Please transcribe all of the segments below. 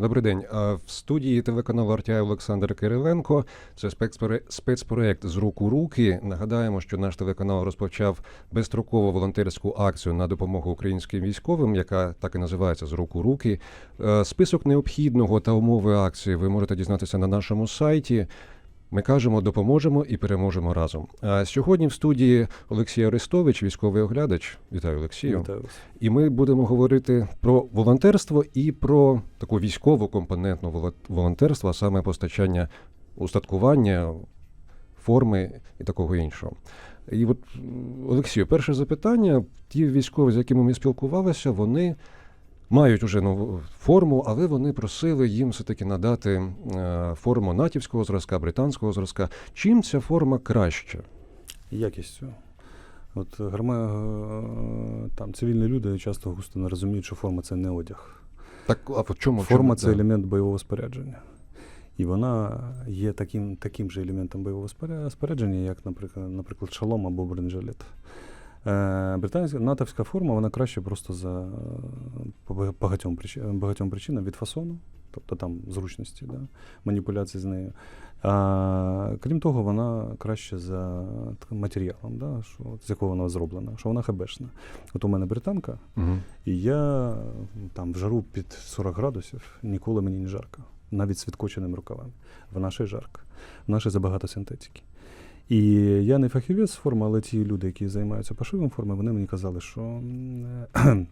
Добрий день. В студії телеканалу RTI Олександр Кириленко. Це спецпроект з рук у руки. Нагадаємо, що наш телеканал розпочав безстрокову волонтерську акцію на допомогу українським військовим, яка так і називається з рук у руки. Е, Список необхідного та умови акції ви можете дізнатися на нашому сайті. Ми кажемо, допоможемо і переможемо разом. А сьогодні в студії Олексій Арестович, військовий оглядач. Вітаю, Олексію. Вітаю. І ми будемо говорити про волонтерство і про таку військову компонентну воло- волонтерства, а саме постачання устаткування, форми і такого іншого. І от, Олексію, перше запитання: ті військові, з якими ми спілкувалися, вони мають уже нову форму, але вони просили їм все-таки надати е, форму натівського зразка, британського зразка. Чим ця форма краща? Якістю. От грома, е, там цивільні люди часто густо не розуміють, що форма це не одяг. Так, а в чому Форма чому- це да. елемент бойового спорядження. І вона є таким, таким же елементом бойового спорядження, як, наприклад, наприклад, шолом або бронежилет. Е, британська натовська форма вона краще просто за по багатьом, причи- багатьом причинам від фасону, тобто там зручності, да, маніпуляції з нею. А, крім того, вона краще за матеріалом, да, що, з якого вона зроблена, що вона хебешна. От у мене британка, Мгм. і я там в жару під 40 градусів ніколи мені не жарко, навіть з відкоченими рукавами. В нашій жарко, в нашій забагато синтетики. І я не фахівець форми, але ті люди, які займаються пошивом форми, вони мені казали, що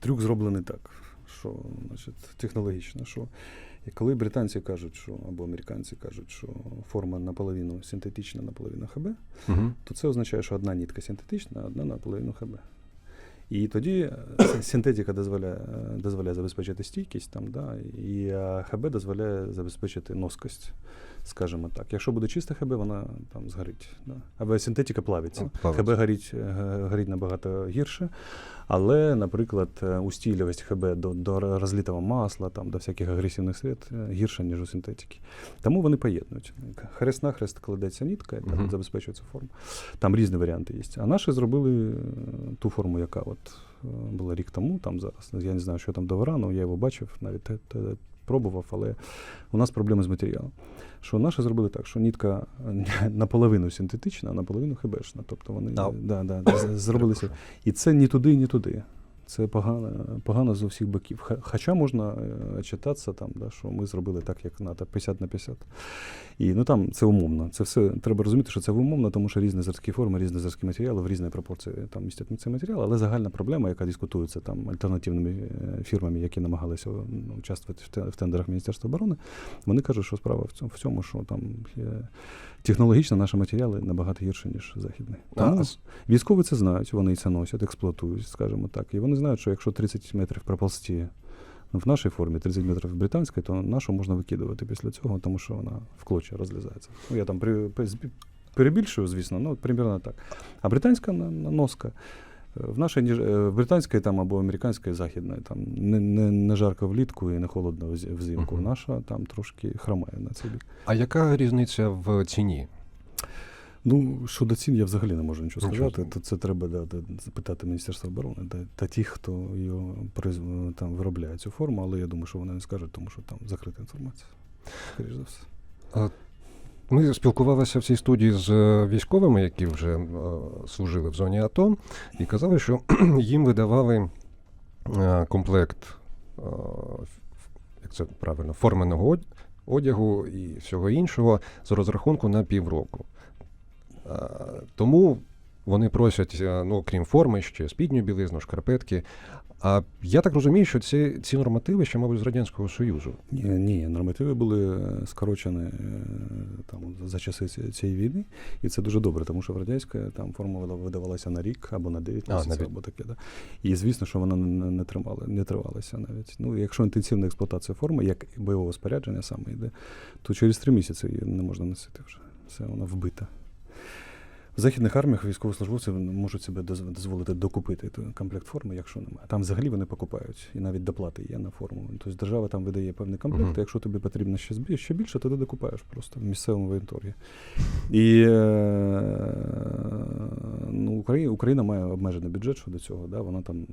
трюк зроблений так, що значить, технологічно, що і коли британці кажуть, що або американці кажуть, що форма наполовину синтетична, наполовину ХБ, Мгм. то це означає, що одна нітка синтетична, а одна наполовину ХБ. І тоді е, синтетика дозволяє, е, дозволяє забезпечити стійкість, там, да, і ХБ дозволяє забезпечити носкость, скажімо так. Якщо буде чиста ХБ, вона там згорить. Да. Або синтетика плавиться. Плавиться. ХБ горить, е, горить набагато гірше, але, наприклад, е, устійливість ХБ до, до розлитого масла, там, до всяких агресивних світ гірша, ніж у синтетики. Тому вони поєднують. Хрест-нахрест кладеться нітка, і там забезпечується форма. Там різні варіанти є. А наші зробили е, ту форму, яка от е, була рік тому, там зараз. Я не знаю, що там до варану, я його бачив, навіть пробував, але у нас проблеми з матеріалом. Що наші зробили так, що нітка е, наполовину синтетична, а наполовину хебешна. Тобто вони да, да, да, зробилися. І це ні туди, ні туди. Це погано, погано з усіх боків. Хоча можна е, читатися, там, да, що ми зробили так, як НАТО, 50 на 50. І ну там це умовно. Це все треба розуміти, що це умовно, тому що різні зразки форми, різні зразки матеріалу в різні пропорції там містять цей матеріал, але загальна проблема, яка дискутується там альтернативними е, фірмами, які намагалися ну, участвувати в тендерах Міністерства оборони, вони кажуть, що справа в цьому, в цьому що там е, технологічно наші матеріали набагато гірші, ніж західні. Тому а Військові це знають, вони це носять, експлуатують, скажімо так. І вони знають, що якщо 30 метрів проползти в нашій формі, 30 метрів в британській, то нашу можна викидувати після цього, тому що вона в клочі розлізається. Ну, я там при, при- перебільшую, звісно, ну, примірно так. А британська на- на- носка. е, В нашій е, британській там або американській західної там не, не, не жарко влітку і не холодно взимку. Мгм. Наша там трошки хромає на цей бік. А яка різниця в ціні? Ну, щодо цін, я взагалі не можу нічого сказати. То це треба да, да, запитати Міністерство оборони та, та ті, хто його там виробляє цю форму, але я думаю, що вони не скажуть, тому що там закрита інформація. Скоріше за все. Ми спілкувалися в цій студії з е, військовими, які вже е, служили в зоні АТО, і казали, що їм видавали е, комплект, як це правильно, форменого одягу і всього іншого з розрахунку на півроку. Тому вони просять, ну, крім форми, ще спідню білизну, шкарпетки. А я так розумію, що ці, ці нормативи ще, мабуть, з Радянського Союзу. Ні, ні, нормативи були е, скорочені е, там за часи цієї війни, і це дуже добре, тому що в радянська там форма видавалася на рік або на 9 місяців, або таке. Да. І звісно, що вона не, не тримала, не тривалася навіть. Ну, якщо інтенсивна експлуатація форми, як бойового спорядження саме йде, то через три місяці її не можна носити вже. Все, вона вбита. В західних арміях військовослужбовці можуть себе дозволити докупити той комплект форми, якщо немає. Там взагалі вони покупають, і навіть доплати є на форму. Тобто держава там видає певний комплект, Мгм. а якщо тобі потрібно ще, ще більше, то ти докупаєш просто в місцевому воєнторгі. І е, ну, Україна, Україна має обмежений бюджет щодо цього. Да? Вона там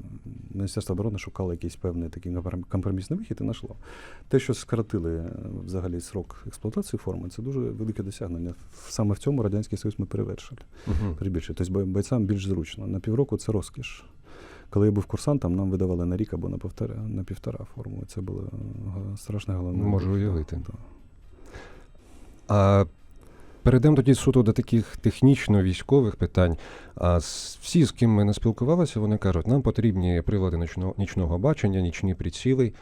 Міністерство оборони шукало якийсь певний такий компромісний вихід і знайшло. Те, що скоротили е, взагалі срок експлуатації форми, це дуже велике досягнення. Саме в цьому Радянський Союз ми перевершили. Мгм. Перебільшили. Тобто бойцям більш зручно. На півроку це розкіш. Коли я був курсантом, нам видавали на рік або на півтора, на півтора форму. Це було е, страшне головне. Можу уявити. Да. А перейдемо тоді суто до таких технічно-військових питань. А всі, з ким ми не спілкувалися, вони кажуть, нам потрібні прилади нічного, бачення, нічні приціли,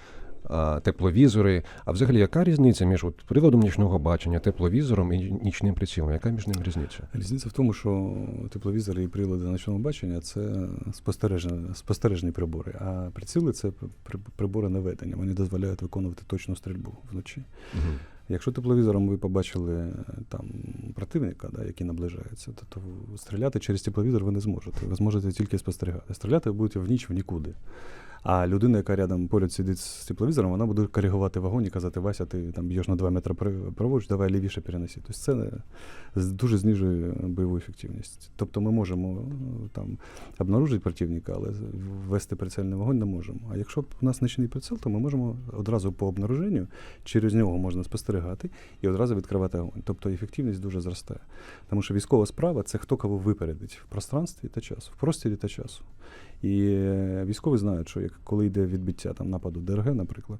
тепловізори. А взагалі, яка різниця між от, приладом нічного бачення, тепловізором і нічним прицілом? Яка між ними різниця? Різниця в тому, що тепловізори і прилади ночного бачення це спостережні, спостережні прибори, а приціли це прибори наведення. Вони дозволяють виконувати точну стрільбу вночі. Угу. Якщо тепловізором ви побачили е, там противника, да, який наближається, то, то стріляти через тепловізор ви не зможете. Ви зможете тільки спостерігати. Стріляти будете в ніч в нікуди. А людина, яка рядом поряд сидить з тепловізором, вона буде коригувати вагон і казати, Вася, ти там б'єш на 2 метри право- праворуч, давай лівіше перенеси. Тобто це е, дуже знижує бойову ефективність. Тобто ми можемо е, там обнаружити противника, але ввести прицельний вогонь не можемо. А якщо у нас нічний приціл, то ми можемо одразу по обнаруженню через нього можна спостерігати і одразу відкривати огонь. Тобто ефективність дуже зростає. Тому що військова справа це хто кого випередить в пространстві та часу, в просторі та часу. І військові знають, що як коли йде відбиття там нападу ДРГ, наприклад,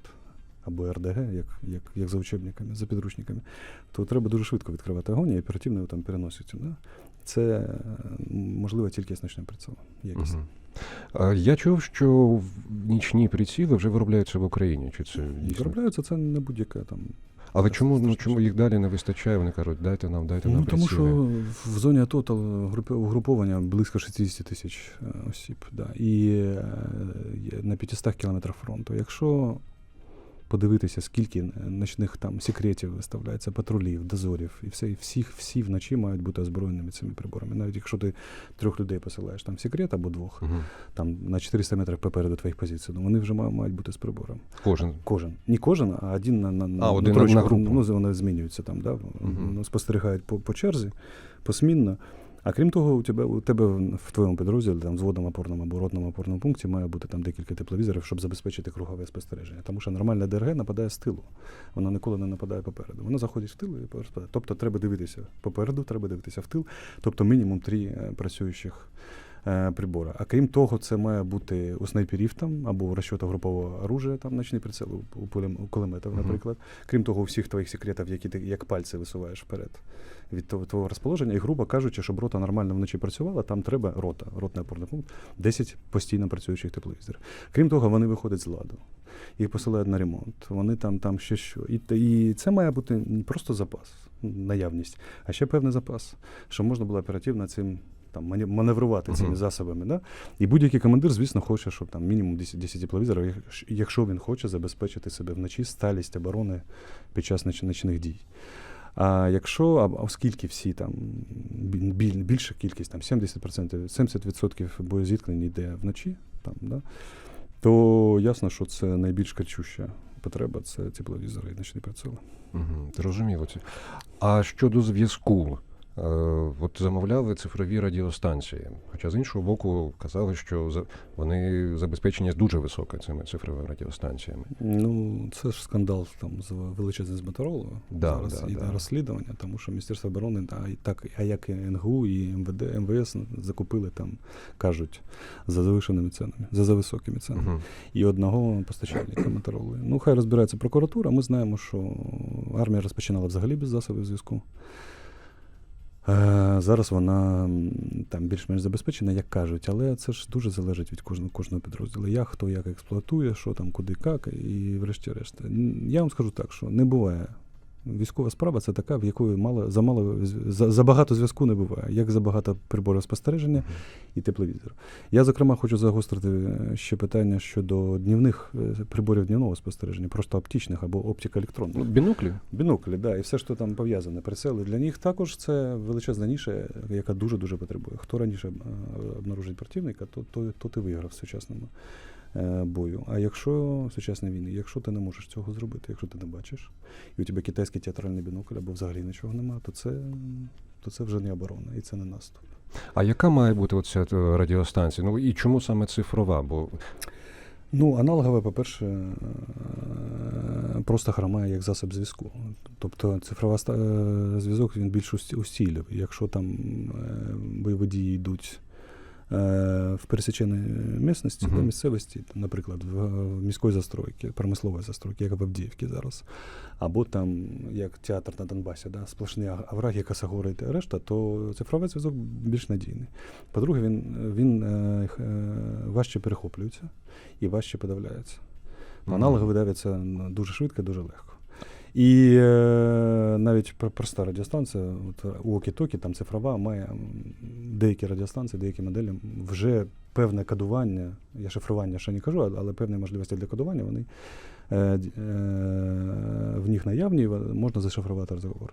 або РДГ, як, як, як за учебниками, за підручниками, то треба дуже швидко відкривати огонь і оперативно його там переносити. Да? Це е, можливо тільки з ночним прицілом. Якість. Угу. Я чув, що нічні приціли вже виробляються в Україні. Чи це дійсно? Виробляються це не будь-яке там. Але чому, ну, чому їх далі не вистачає? Вони кажуть, дайте нам, дайте нам Ну, тому що в зоні АТО та угруповання близько 60 тисяч е, осіб. Да. І е, на 500 кілометрах фронту. Якщо подивитися, скільки ночних там секретів виставляється, патрулів, дозорів, і все, і всіх, всі вночі мають бути озброєними цими приборами. Навіть якщо ти трьох людей посилаєш там в секрет або двох, Мгм. там на 400 метрів попереду твоїх позицій, ну вони вже ма- мають бути з прибором. Кожен. Кожен. Не кожен, а один на, на, А, один на групу. Ну, вони змінюються там, да? Ну, спостерігають по, по черзі, посмінно. А крім того, у тебе, у тебе в твоєму підрозділі, там, зводному опорному або ротному опорному пункті має бути там декілька тепловізорів, щоб забезпечити кругове спостереження. Тому що нормальна ДРГ нападає з тилу. Вона ніколи не нападає попереду. Вона заходить в тил і розпадає. Тобто треба дивитися попереду, треба дивитися в тил. Тобто мінімум три е, працюючих прибора. А крім того, це має бути у снайперів там або розчота групового оружия, там ночний прицел у, кулеметів, наприклад. Крім того, у всіх твоїх секретів, які ти як пальці висуваєш вперед від твого розположення. І грубо кажучи, щоб рота нормально вночі працювала, там треба рота, ротний опорний пункт, 10 постійно працюючих тепловізорів. Крім того, вони виходять з ладу. Їх посилають на ремонт, вони там, там ще що. І, і це має бути не просто запас, наявність, а ще певний запас, щоб можна було оперативно цим там маневрувати цими Мгм. засобами. Да? І будь-який командир, звісно, хоче, щоб там мінімум 10, 10 тепловізорів, якщо він хоче забезпечити себе вночі сталість оборони під час ноч- ночних дій. А якщо, а оскільки всі там біль- біль- більша кількість, там 70%, 70% боєзіткнень йде вночі, там, да, то ясно, що це найбільш кричуща потреба це тепловізори і ночні приціли. Угу. Зрозуміло. А щодо зв'язку, от замовляли цифрові радіостанції. Хоча з іншого боку казали, що вони забезпечені дуже високо цими цифровими радіостанціями. Ну, це ж скандал там з величезним з Моторолою. Да, Зараз да, іде да. розслідування, тому що Міністерство оборони, а, і так, а як і НГУ і МВД, МВС закупили там, кажуть, за завишеними ценами, за зависокими ценами. Угу. і одного постачальника Мотороли. Ну, хай розбирається прокуратура. Ми знаємо, що армія розпочинала взагалі без засобів зв'язку. Е, Зараз вона там більш-менш забезпечена, як кажуть, але це ж дуже залежить від кожного, кожного підрозділу. Як хто як експлуатує, що там, куди, як, і врешті-решт. Я вам скажу так, що не буває. Військова справа це така, в якої мало замало забагато зв'язку не буває, як забагато приборів спостереження і тепловізор. Я, зокрема, хочу загострити е, ще питання щодо днівних е, приборів днівного спостереження, просто оптичних або Ну, оптико-електронних. біноклі. Біноклі, да, і все, що там пов'язане, прицели. Для них також це величезна ніша, яка дуже-дуже потребує. Хто раніше е, обнаружить противника, то, то, то ти виграв в сучасному бою. А якщо в сучасній війні, якщо ти не можеш цього зробити, якщо ти не бачиш, і у тебе китайський театральний бінокль або взагалі нічого немає, то це, то це вже не оборона і це не наступ. А яка має бути оця е, радіостанція? Ну і чому саме цифрова? Бо Ну, аналогове, по-перше, е, просто хромає як засіб зв'язку. Тобто цифрова е, зв'язок він більш усті- Якщо там е, бойові дії йдуть е, в пересіченій місцевості, Мгм. да, місцевості, наприклад, в, міської застройки, промислової застройки, як в Авдіївці зараз, або там, як театр на Донбасі, да, сплошні аг- овраги, косогори та решта, то цифровий зв'язок більш надійний. По-друге, він, він е, е, важче перехоплюється і важче подавляється. Аналоги видавляться дуже швидко дуже легко. І е, навіть проста радіостанція, от у Окі-Токі, там цифрова, має деякі радіостанції, деякі моделі вже певне кодування, я шифрування ще не кажу, але певні можливості для кодування, вони е, е, в них наявні, можна зашифрувати розговор.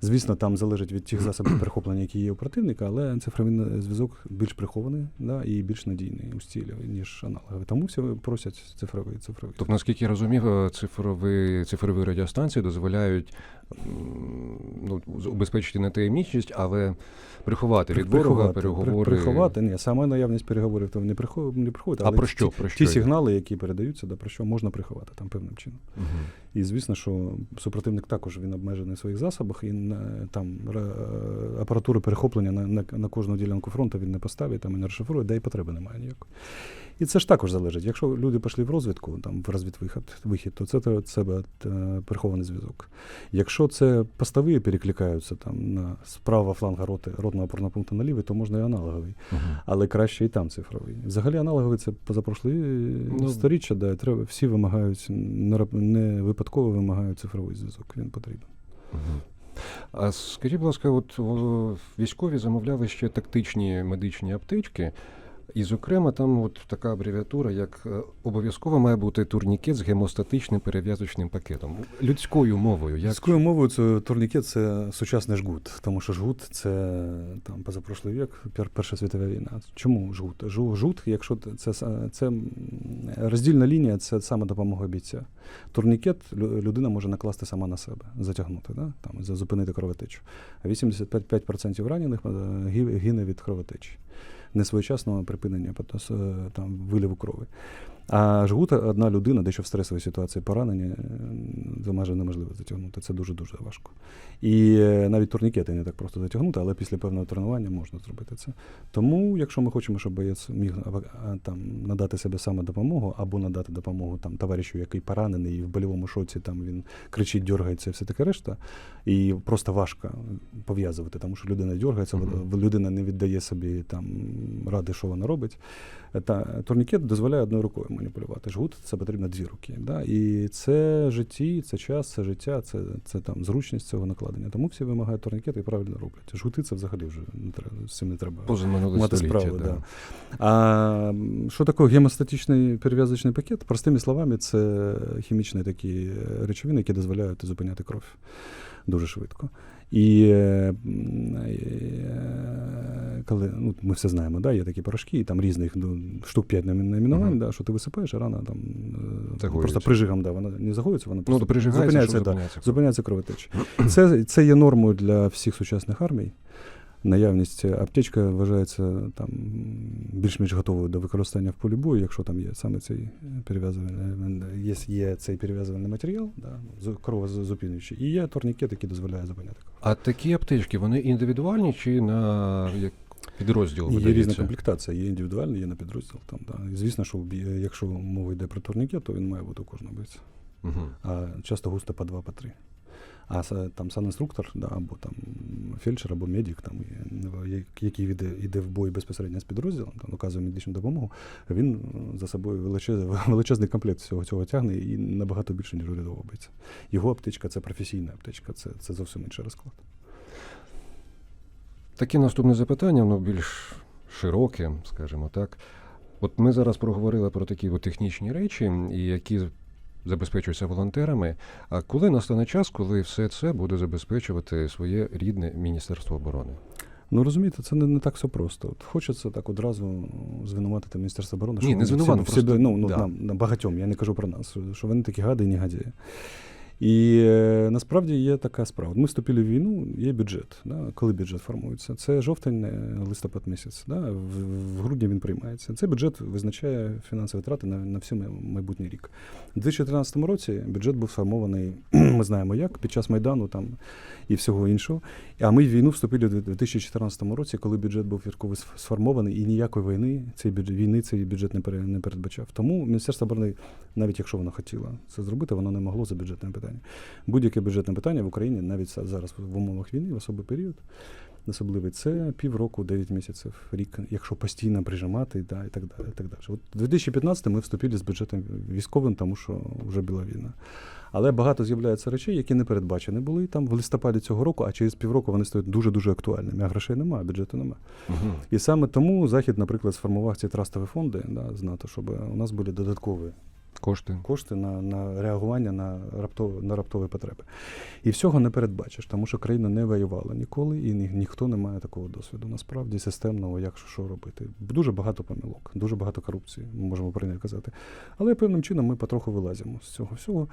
Звісно, там залежить від тих засобів перехоплення, які є у противника, але цифровий зв'язок більш прихований да, і більш надійний у стілі, ніж аналоговий. Тому всі просять цифровий цифровий. Тобто, наскільки я розумів, е, цифрові, цифрові радіостанції дозволяють ну, убезпечити не таємничість, але приховати від ворога переговори. Приховати, ні, саме наявність переговорів то не приховує, не приховує, А але про ті- що? Про що Ті сигнали, які передаються, да, про що можна приховати там певним чином. Мгм. І звісно, що супротивник також він обмежений в своїх засобах, і на, там апаратури перехоплення на, на, на кожну ділянку фронту він не поставить, там і не розшифрує, де і потреби немає ніякої. І це ж також залежить. Якщо люди пішли в розвідку, там в розвідвихід, вихід, то це від себе е, прихований зв'язок. Якщо це постові перекликаються там на справа фланга роти ротного опорного пункту на лівий, то можна і аналоговий. Мгм. Але краще і там цифровий. Взагалі аналоговий це позапрошлі Ну, сторіччя, да, треба, всі вимагають, не, випадково вимагають цифровий зв'язок. Він потрібен. Мгм. А скажіть, будь ласка, от військові замовляли ще тактичні медичні аптечки, і, зокрема, там от така абревіатура, як е, обов'язково має бути турнікет з гемостатичним перев'язочним пакетом. Людською мовою. Як... Людською мовою це турнікет це сучасний жгут, тому що жгут це там позапрошлий вік, пер, Перша світова війна. Чому жгут? Жгут, якщо це, це роздільна лінія, це саме допомога бійця. Турнікет людина може накласти сама на себе, затягнути, да? там, зупинити кровотечу. А 85% ранених е, гине від кровотечі. Несвоєчасного припинення потос- е, там, виліву крові. А жгут одна людина, дещо в стресовій ситуації поранення, е, це майже неможливо затягнути. Це дуже-дуже важко. І е, навіть турнікети не так просто затягнути, але після певного тренування можна зробити це. Тому, якщо ми хочемо, щоб боєць міг там, надати себе саме допомогу, або надати допомогу там, товаришу, який поранений, і в больовому шоці там він кричить, дергається і все таке решта, і просто важко пов'язувати, тому що людина дергається, Мгм. людина не віддає собі там ради, що вона робить. Та турнікет дозволяє одною рукою маніпулювати. Жгут це потрібно дві руки. Да? І це житті, це час, це життя, це, це там зручність цього накладення. Тому всі вимагають турнікети і правильно роблять. Жгути це взагалі вже не треба з цим не треба. Мати справу, да. да. А що таке гемостатичний перев'язочний пакет? Простими словами, це хімічні такі речовини, які дозволяють зупиняти кров дуже швидко. І е, коли ну, ми все знаємо, да, є такі порошки, і там різних ну, штук 5 найменувань, угу. да, що ти висипаєш, а рана там е, Загоюється. просто прижигом, да, вона не загоюється, вона Ну, просто ну, зупиняється, зупиняється, да, зупиняється кровотеча. Це, це є нормою для всіх сучасних армій. Наявність аптечка вважається там більш-менш готовою до використання в полі бою, якщо там є саме цей перев'язувальний, є, є цей перев'язувальний матеріал, да, з- кровозупинюючий, і є турнікет, який дозволяє зупиняти кров. А такі аптечки, вони індивідуальні чи на як підрозділ Є різна комплектація, є індивідуальний, є на підрозділ. Там, да. І звісно, що якщо мова йде про турнікет, то він має бути у кожного бойця. Мгм. а часто густо по два, по три. А там санінструктор, да, або там фельдшер, або медик, там, ну, як- який йде, йде в бой безпосередньо з підрозділом, там, оказує медичну допомогу, він е, за собою величез, величезний комплект всього цього тягне і набагато більше, ніж у рядового бойця. Його аптечка це професійна аптечка, це, це зовсім інший розклад. Таке наступне запитання, воно більш широке, скажімо так. От ми зараз проговорили про такі от технічні речі, які забезпечуються волонтерами. А коли настане час, коли все це буде забезпечувати своє рідне Міністерство оборони? Ну розумієте, це не, не так все просто. От хочеться так одразу звинуватити Міністерство оборони, Ні, не звинувати звинуватити, всі, всі, просто- ну, ну, да. нам, нам багатьом, я не кажу про нас, що, що вони такі гади і негодяї. І е, насправді є така справа. Ми вступили в війну, є бюджет. Да? Коли бюджет формується? Це жовтень, е, листопад місяць. Да? В, в грудні він приймається. Цей бюджет визначає фінансові витрати на, на всю майбутній рік. У 2013 році бюджет був сформований, ми знаємо як, під час Майдану там, і всього іншого. А ми в війну вступили в 2014 році, коли бюджет був вірково сформований, і ніякої війни цей бюджет, війни цей бюджет не, пере, не передбачав. Тому Міністерство оборони, навіть якщо воно хотіло це зробити, воно не могло за бюджетне питання. Будь-яке бюджетне питання в Україні, навіть зараз в умовах війни, в особий період, особливий, це півроку, 9 місяців, рік, якщо постійно прижимати, да, і так далі. І так далі. От 2015 ми вступили з бюджетом військовим, тому що вже була війна. Але багато з'являється речей, які не передбачені були там в листопаді цього року, а через півроку вони стають дуже-дуже актуальними. А грошей немає, бюджету немає. Мгм. І саме тому Захід, наприклад, сформував ці трастові фонди да, з НАТО, щоб у нас були додаткові Кошти. кошти на, на реагування на раптові, на раптові потреби. І всього не передбачиш, тому що країна не воювала ніколи, і ні, ніхто не має такого досвіду. Насправді системного, як що робити. Дуже багато помилок, дуже багато корупції, ми можемо про неї казати. Але певним чином ми потроху вилазимо з цього всього.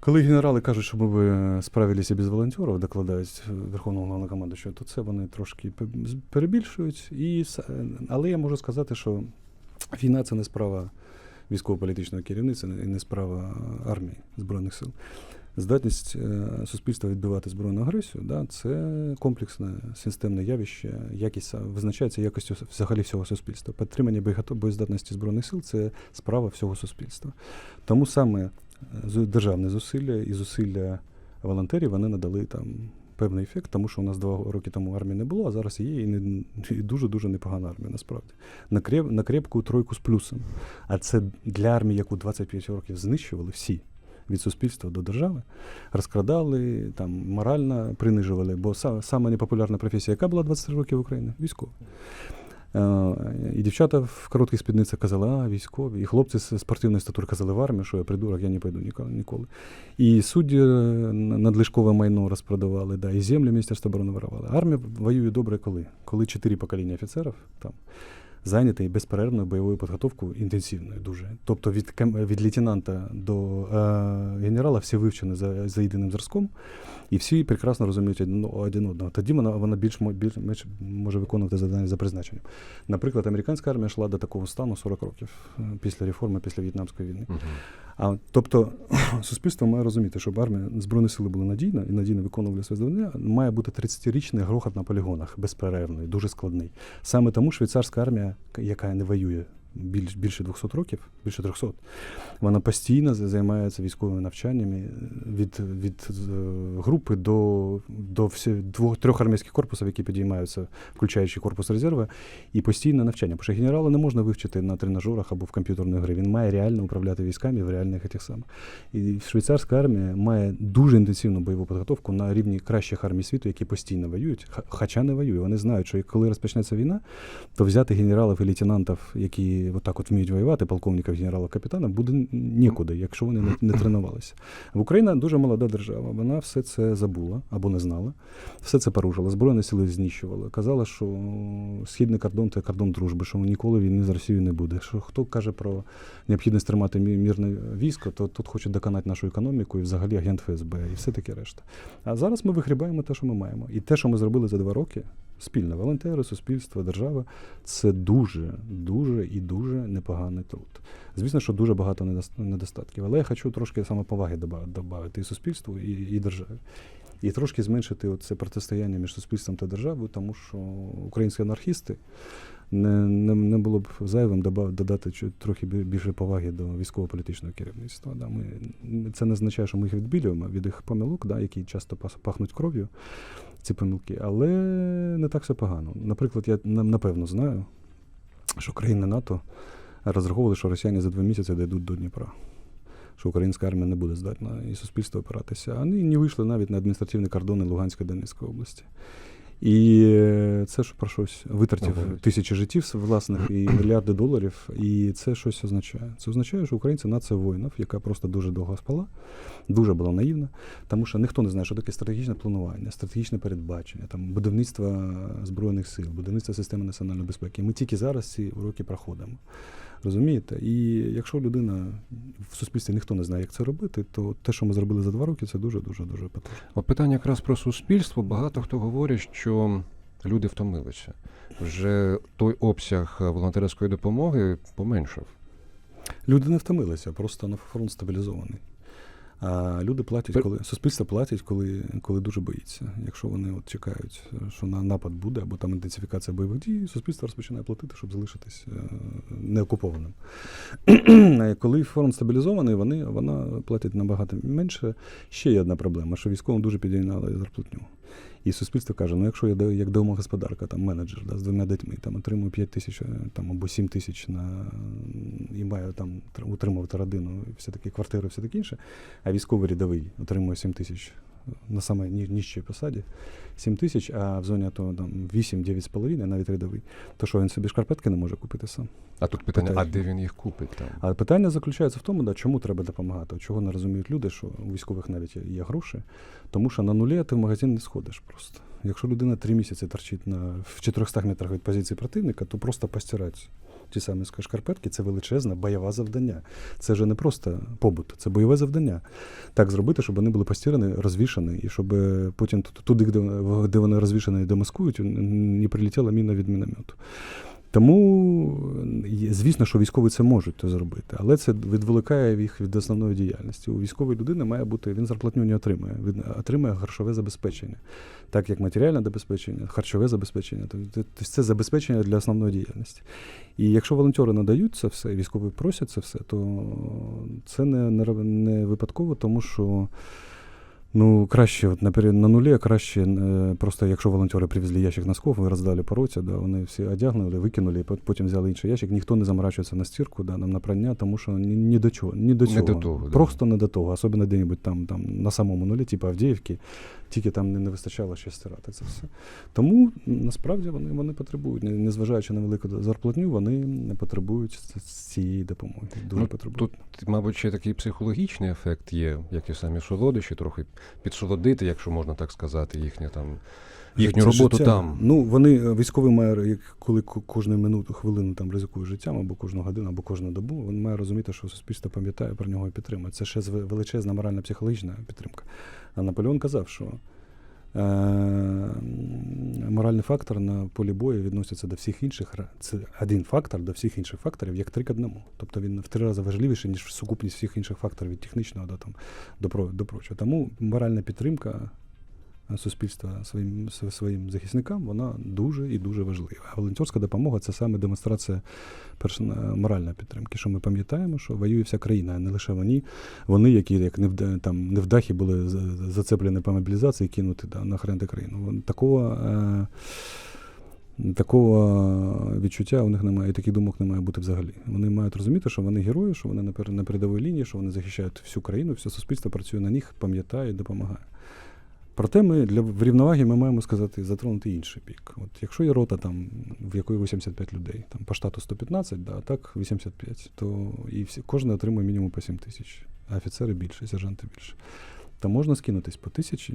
Коли генерали кажуть, що ми би справилися без волонтерів, докладають Верховного Головнокомандуючого, то це вони трошки перебільшують. І, с- але я можу сказати, що війна це не справа військово-політичного керівництва і не справа армії Збройних сил. Здатність е, суспільства відбивати збройну агресію, да, це комплексне системне явище, якість визначається якістю взагалі всього суспільства. Підтримання боєздатності збройних сил це справа всього суспільства. Тому саме е, державне зусилля і зусилля волонтерів вони надали там певний ефект, тому що у нас два роки тому армії не було, а зараз є і, не, і дуже-дуже непогана армія, насправді. На, креп, на крепку тройку з плюсом. А це для армії, яку 25 років знищували всі. Від суспільства до держави розкрадали, там морально принижували, бо са, саме непопулярна професія, яка була 23 роки в Україні? Військова. Е, І дівчата в коротких спідницях казали, а військові. І хлопці з спортивної статури казали в армію, що я придурок, я не пойду ніколи. І судді е, на- надлишкове майно розпродавали, да, і землі Міністерства оборони воровали. Армія воює добре коли? Коли чотири покоління офіцерів там зайняті безперервною бойовою підготовкою інтенсивною дуже. Тобто від, від лейтенанта до е, генерала всі вивчені за, за єдиним зразком, і всі прекрасно розуміють один, один одного. Тоді вона, вона більш, більш, менш може виконувати завдання за призначенням. Наприклад, американська армія йшла до такого стану 40 років е, після реформи, після В'єтнамської війни. А, тобто суспільство має розуміти, щоб армія Збройні сили були надійна і надійно виконували своє завдання, має бути 30-річний грохот на полігонах, безперервний, дуже складний. Саме тому швейцарська армія, яка не воює більш, більше 200 років, більше 300, вона постійно займається військовими навчаннями е, від, від е, групи до, до двох, трьох армійських корпусів, які підіймаються, включаючи корпус резерви, і постійне навчання. Бо що генерала не можна вивчити на тренажерах або в комп'ютерної гри. Він має реально управляти військами в реальних тих самих. І швейцарська армія має дуже інтенсивну бойову підготовку на рівні кращих армій світу, які постійно воюють, хоча не воюють. Вони знають, що коли розпочнеться війна, то взяти генералів і лейтенантів, які отак от вміють воювати, полковників, генералів, капітанів, буде нікуди, якщо вони не, не тренувалися. Україна дуже молода держава. Вона все це забула або не знала. Все це порушила. Збройні сили знищували. Казала, що східний кордон це кордон дружби, що ніколи війни з Росією не буде. Що хто каже про необхідність тримати мірне військо, то тут хоче доконати нашу економіку і взагалі агент ФСБ, і все таке решта. А зараз ми вигрібаємо те, що ми маємо. І те, що ми зробили за два роки, спільно, волонтери, суспільство, держава, це дуже, дуже і дуже непоганий труд. Звісно, що дуже багато недос- недостатків. Але я хочу трошки самоповаги додати і суспільству, і, і державі. І трошки зменшити це протистояння між суспільством та державою, тому що українські анархісти не, не, не було б зайвим додати трохи більше поваги до військово-політичного керівництва. Да. Ми, це не означає, що ми їх відбілюємо від їх помилок, да, які часто пахнуть кров'ю, ці помилки, але не так все погано. Наприклад, я напевно знаю, що країни НАТО розраховували, що росіяни за два місяці дійдуть до Дніпра. Що українська армія не буде здатна і суспільство опиратися. Вони не вийшли навіть на адміністративні кордони Луганської Донецької області. І це ж про щось витратив Ага. тисячі життів власних і мільярди доларів. І це щось означає. Це означає, що українці нація воїнів, яка просто дуже довго спала, дуже була наївна, тому що ніхто не знає, що таке стратегічне планування, стратегічне передбачення, там будівництво збройних сил, будівництво системи національної безпеки. Ми тільки зараз ці уроки проходимо. Розумієте? І якщо людина в суспільстві ніхто не знає, як це робити, то те, що ми зробили за два роки, це дуже дуже дуже потужно. От питання якраз про суспільство. Багато хто говорить, що люди втомилися. Вже той обсяг волонтерської допомоги поменшав. Люди не втомилися, просто на фронт стабілізований. А люди платять, коли суспільство платять, коли, коли дуже боїться. Якщо вони от чекають, що на напад буде, або там інтенсифікація бойових дій, суспільство розпочинає платити, щоб залишитись е, неокупованим. Коли фронт стабілізований, вони вона платять набагато менше. Ще є одна проблема, що військовим дуже підійняли зарплатню. І суспільство каже: ну якщо я як домогосподарка, там менеджер да, з двома дітьми, там отримую 5 тисяч е, там, або 7 тисяч на і маю там утримувати родину, все таки квартиру, все таке інше, а військовий рядовий отримує 7 тисяч на саме ні- нижчій посаді. 7 тисяч, а в зоні АТО там 8-9,5, навіть рядовий. То що він собі шкарпетки не може купити сам. А тут питання, а де він їх купить там? Але питання заключається в тому, да, чому треба допомагати. Чого не розуміють люди, що у військових навіть є- гроші, тому що на нулі ти в магазин не сходиш просто. Якщо людина три місяці торчить на, в 400 метрах від позиції противника, то просто постирати ті самі шкарпетки це величезне бойове завдання. Це вже не просто побут, це бойове завдання. Так зробити, щоб вони були постірані, розвішані, і щоб е, потім туди, де, вони- розвішані і демаскують, не прилетіла міна від міномету. Тому, звісно, що військові це можуть то зробити, але це відволікає їх від основної діяльності. У військової людини має бути, він зарплатню не отримує, він отримує грошове забезпечення, так як матеріальне забезпечення, харчове забезпечення. Тобто це забезпечення для основної діяльності. І якщо волонтери надають це все, військові просять це все, то це не, не випадково, тому що. Ну, краще, от наприклад, на нулі, краще, е, просто якщо волонтери привезли ящик носков, ви роздали по році, да, вони всі одягнули, викинули, і потім взяли інший ящик. Ніхто не заморачується на стірку, да, нам на прання, тому що ні, ні до чого. Ні до Не цього. до того, да. Просто не до того. Особливо де-небудь там, там на самому нулі, типу Авдіївки, тільки там не, не вистачало ще стирати це все. Тому насправді вони, вони потребують, не- незважаючи на велику зарплатню, вони не потребують цієї допомоги. Дуже Ну, потребують. Тут, мабуть, ще такий психологічний ефект є, як і самі солодощі, трохи підсолодити, якщо можна так сказати, їхнє там їхню Це роботу життя. там. Ну, вони е, військовий має, як коли кожну минуту, хвилину там ризикує життям, або кожну годину, або кожну добу, він має розуміти, що суспільство пам'ятає про нього і підтримує. Це ще величезна моральна психологічна підтримка. А Наполеон казав, що е- моральний фактор на полі бою відноситься до всіх інших. Це один фактор до всіх інших факторів, як три к одному. Тобто він в три рази важливіший, ніж сукупність всіх інших факторів від технічного до, там, до, до прочого. Тому моральна підтримка суспільства своїм своїм захисникам, вона дуже і дуже важлива. А волонтерська допомога це саме демонстрація моральної підтримки. Що ми пам'ятаємо, що воює вся країна, а не лише вони. Вони, які як невда, там невдахи були зацеплені по мобілізації, кинуті да, на хренти країну. Такого. Е- Такого відчуття у них немає, і таких думок не має бути взагалі. Вони мають розуміти, що вони герої, що вони на пер- на передовій лінії, що вони захищають всю країну, все суспільство працює на них, пам'ятає допомагає. Проте ми для врівноваги ми маємо сказати, затронути інший бік. От якщо є рота, там, в якої 85 людей, там по штату 115, да, а так 85, то і всі, кожен отримує мінімум по 7 тисяч, а офіцери більше, сержанти більше. То можна скинутись по тисячі,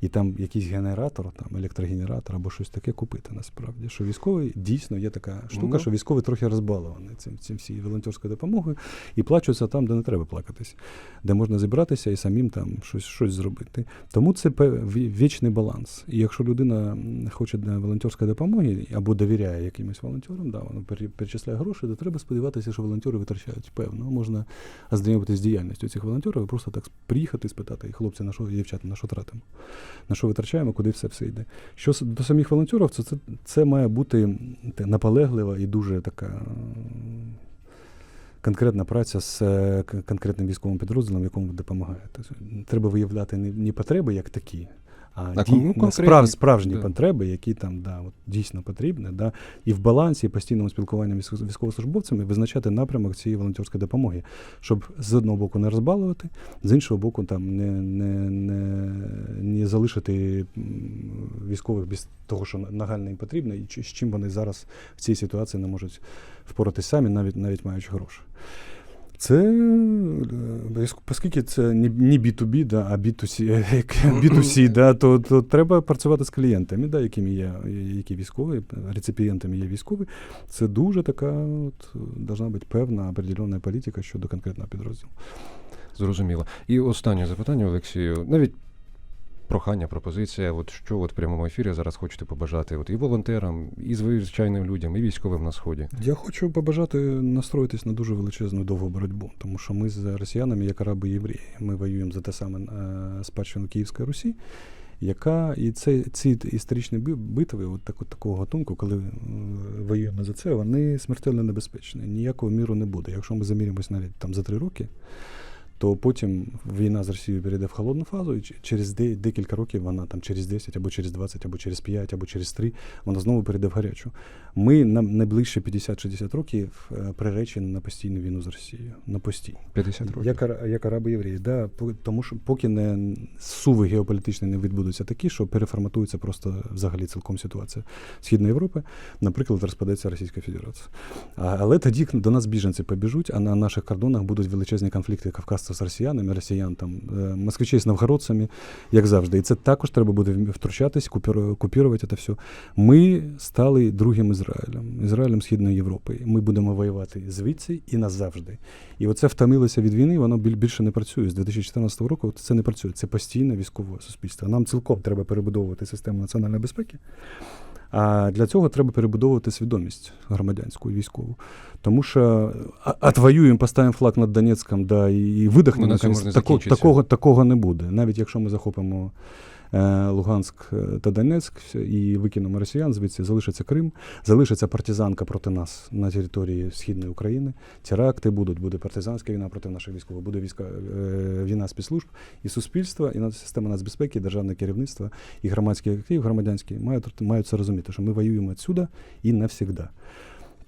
і там якийсь генератор, там електрогенератор або щось таке купити насправді. Що військовий дійсно є така штука, Ну. що військовий трохи розбалований цим, цим всією волонтерською допомогою і плачуться там, де не треба плакатись, де можна зібратися і самим там щось, щось зробити. Тому це вічний баланс. І якщо людина хоче волонтерської допомоги або довіряє якимось волонтерам, да, вона перечисляє гроші, то треба сподіватися, що волонтери витрачають певно. Можна ознайомитися з діяльністю цих волонтерів і просто так приїхати спитати, хлопці, на що дівчата, на що тратимо, на що витрачаємо, куди все все йде. Що до самих волонтерів, це, це, це має бути наполеглива і дуже така. Конкретна праця з е, конкретним військовим підрозділом, якому допомагаєте. Треба виявляти не потреби як такі, а, ді- кому справ, справжні да. потреби, які там да, от, дійсно потрібні. Да, і в балансі, і постійному спілкуванні з військовослужбовцями визначати напрямок цієї волонтерської допомоги, щоб з одного боку не розбалувати, з іншого боку, там не, не, не, не залишити військових без того, що нагально їм потрібно, і з чим вони зараз в цій ситуації не можуть впоратись самі, навіть навіть маючи гроші. Це е, оскільки це не не B2B, да, а B2C, B2C, да, то, то треба працювати з клієнтами, да, якими є, які військові, реципієнтами є військові. Це дуже така от, должна бути певна определенна політика щодо конкретного підрозділу. Зрозуміло. І останнє запитання, Олексію. Навіть прохання, пропозиція, от що от в прямому ефірі зараз хочете побажати от і волонтерам, і звичайним людям, і військовим на сході. Я хочу побажати настроїтись на дуже величезну довгу боротьбу, тому що ми з росіянами, як араби і євреї, ми воюємо за те саме е, спадщину Київської Русі, яка і це ці історичні битви, от так, от такого гатунку, коли е, воюємо за це, вони смертельно небезпечні. Ніякого міру не буде. Якщо ми заміримось навіть там за три роки. То потім війна з Росією перейде в холодну фазу, і через де- декілька років вона там через 10, або через 20, або через 5, або через 3, вона знову перейде в гарячу. Ми на найближче 50-60 років е, приречені на постійну війну з Росією. На постійну. 50 років. Як, як араби євреї, да, тому що поки не суви геополітичні не відбудуться такі, що переформатується просто взагалі цілком ситуація Східної Європи, наприклад, розпадеться Російська Федерація. А, але тоді до нас біженці побіжуть, а на наших кордонах будуть величезні конфлікти кавказців з росіянами, росіян там, е, москвичей з новгородцями, як завжди. І це також треба буде втручатись, купіру- купірувати це все. Ми стали другим Ізраїлем, Ізраїлем Східної Європи. Ми будемо воювати звідси і назавжди. І оце втомилося від війни, воно більше не працює. З 2014 року це не працює. Це постійне військове суспільство. Нам цілком треба перебудовувати систему національної безпеки. А для цього треба перебудовувати свідомість громадянську і військову. Тому що отвоюємо, поставимо флаг над Донецьком, да, і, видихнемо. на цьому наконець. ж не Тако- закінчиться. такого, такого не буде. Навіть якщо ми захопимо Луганськ е, та Донецьк і викинемо росіян, звідси залишиться Крим, залишиться партизанка проти нас на території Східної України. Теракти будуть, буде партизанська війна проти наших військових, буде війська, е, війна спецслужб і суспільства, і система нацбезпеки, і державне керівництво, і громадський актив, громадянський мають, мають це розуміти, що ми воюємо відсюди і навсігда.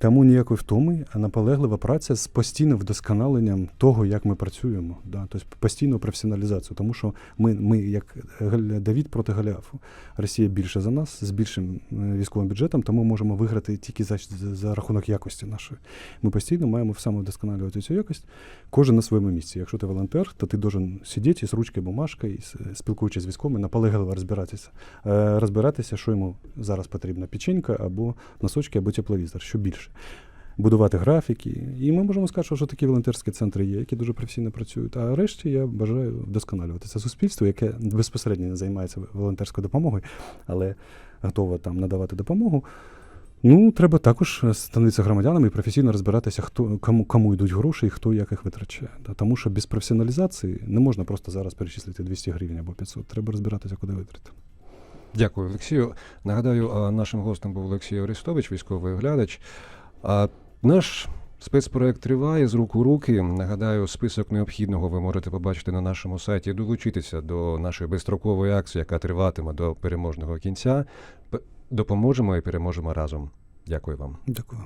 Тому ніякої втоми, а наполеглива праця з постійним вдосконаленням того, як ми працюємо, да? тобто постійну професіоналізацію. Тому що ми, ми як Давід проти Голіафу. Росія більше за нас з більшим е, військовим бюджетом, тому можемо виграти тільки за, за, рахунок якості нашої. Ми постійно маємо самовдосконалювати цю якість, кожен на своєму місці. Якщо ти волонтер, то ти должен сидіти з ручкою бумажкою, спілкуючись з військовими, наполегливо розбиратися, е, розбиратися, що йому зараз потрібно: печенька або носочки, або тепловізор, що більше. Будувати графіки. І ми можемо сказати, що такі волонтерські центри є, які дуже професійно працюють. А решті я бажаю вдосконалювати це суспільство, яке безпосередньо не займається волонтерською допомогою, але готове там надавати допомогу. Ну, треба також становитися громадянами і професійно розбиратися, хто кому, кому йдуть гроші і хто як їх витрачає. Да, Тому що без професіоналізації не можна просто зараз перечислити 200 гривень або 500. Треба розбиратися, куди витрати. Дякую, Олексію. Нагадаю, нашим гостем був Олексій Орестович, військовий оглядач. А наш спецпроект триває з рук у руки. Нагадаю, список необхідного ви можете побачити на нашому сайті. Долучитися до нашої безстрокової акції, яка триватиме до переможного кінця. Допоможемо і переможемо разом. Дякую вам. Дякую.